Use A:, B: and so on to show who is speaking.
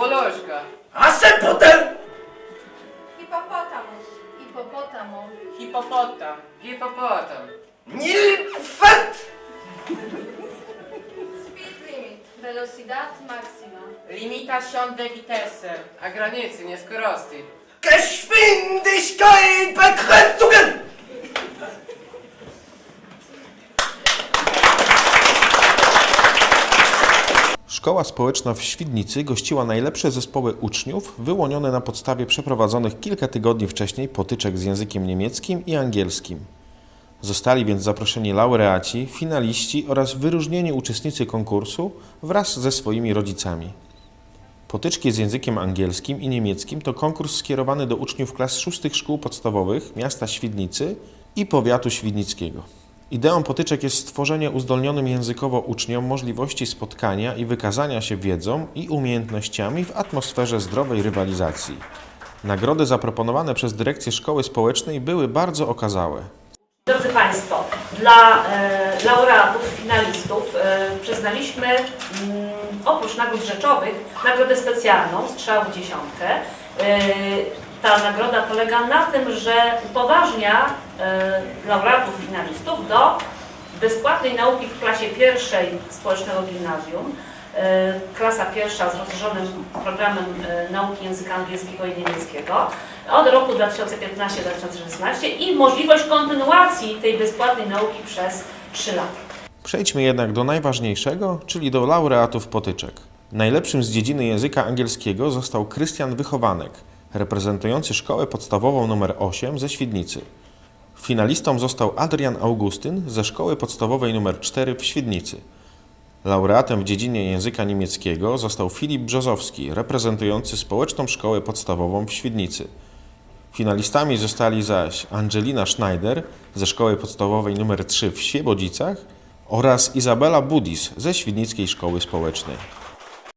A: Wolorożka. A se potem... Hipopotamus. Hipopotamus. Hipopotam.
B: Hipopotam.
C: Nilfet!
D: Speed limit. Velocidad maxima.
A: Limitación de vitesse.
B: A granicy, nie skorosti.
C: Geschwindigkeit begrenzt!
E: Szkoła społeczna w Świdnicy gościła najlepsze zespoły uczniów wyłonione na podstawie przeprowadzonych kilka tygodni wcześniej potyczek z językiem niemieckim i angielskim. Zostali więc zaproszeni laureaci, finaliści oraz wyróżnieni uczestnicy konkursu wraz ze swoimi rodzicami. Potyczki z językiem angielskim i niemieckim to konkurs skierowany do uczniów klas szóstych szkół podstawowych miasta Świdnicy i powiatu świdnickiego. Ideą potyczek jest stworzenie uzdolnionym językowo uczniom możliwości spotkania i wykazania się wiedzą i umiejętnościami w atmosferze zdrowej rywalizacji. Nagrody zaproponowane przez dyrekcję szkoły społecznej były bardzo okazałe.
F: Drodzy Państwo, dla e, laureatów, finalistów e, przyznaliśmy mm, oprócz nagród rzeczowych nagrodę specjalną, strzał w dziesiątkę. E, ta nagroda polega na tym, że upoważnia e, laureatów, finalistów do bezpłatnej nauki w klasie pierwszej społecznego gimnazjum. E, Klasa pierwsza z rozszerzonym programem e, nauki języka angielskiego i niemieckiego od roku 2015-2016 i możliwość kontynuacji tej bezpłatnej nauki przez 3 lata.
E: Przejdźmy jednak do najważniejszego, czyli do laureatów potyczek. Najlepszym z dziedziny języka angielskiego został Krystian Wychowanek, reprezentujący szkołę podstawową nr 8 ze Świdnicy. Finalistą został Adrian Augustyn ze szkoły podstawowej nr 4 w Świdnicy. Laureatem w dziedzinie języka niemieckiego został Filip Brzozowski, reprezentujący społeczną szkołę podstawową w Świdnicy. Finalistami zostali zaś Angelina Schneider ze szkoły podstawowej nr 3 w Świebodzicach oraz Izabela Budis ze Świdnickiej Szkoły Społecznej.